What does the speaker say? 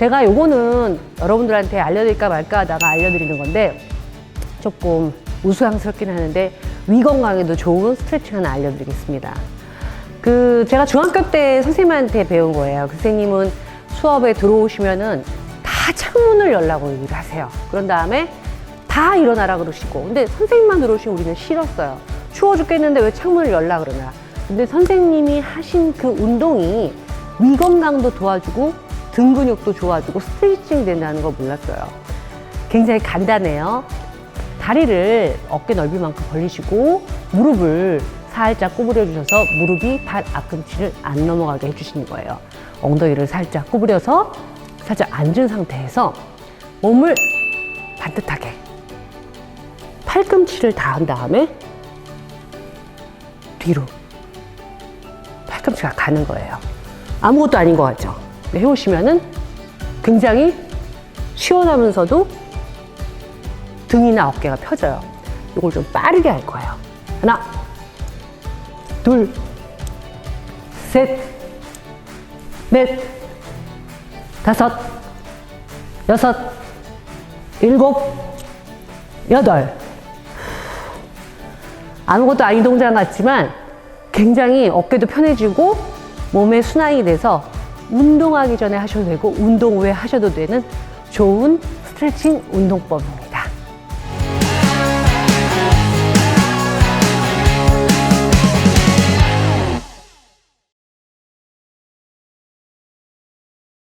제가 요거는 여러분들한테 알려드릴까 말까 하다가 알려드리는 건데 조금 우스꽝스럽긴 하는데 위 건강에도 좋은 스트레칭 하나 알려드리겠습니다. 그 제가 중학교 때 선생님한테 배운 거예요. 그 선생님은 수업에 들어오시면은 다 창문을 열라고 얘기를 하세요. 그런 다음에 다 일어나라 그러시고 근데 선생님만 들어오시면 우리는 싫었어요. 추워 죽겠는데 왜 창문을 열라 그러나. 근데 선생님이 하신 그 운동이 위 건강도 도와주고 등 근육도 좋아지고 스트레칭 된다는 거 몰랐어요. 굉장히 간단해요. 다리를 어깨 넓이만큼 벌리시고 무릎을 살짝 구부려 주셔서 무릎이 발 앞꿈치를 안 넘어가게 해주시는 거예요. 엉덩이를 살짝 구부려서 살짝 앉은 상태에서 몸을 반듯하게 팔꿈치를 닿은 다음에 뒤로 팔꿈치가 가는 거예요. 아무것도 아닌 것 같죠? 해오시면은 굉장히 시원하면서도 등이나 어깨가 펴져요. 이걸 좀 빠르게 할 거예요. 하나, 둘, 셋, 넷, 다섯, 여섯, 일곱, 여덟. 아무것도 아닌 동작 같지만 굉장히 어깨도 편해지고 몸의 순환이 돼서 운동하기 전에 하셔도 되고 운동 후에 하셔도 되는 좋은 스트레칭 운동법입니다.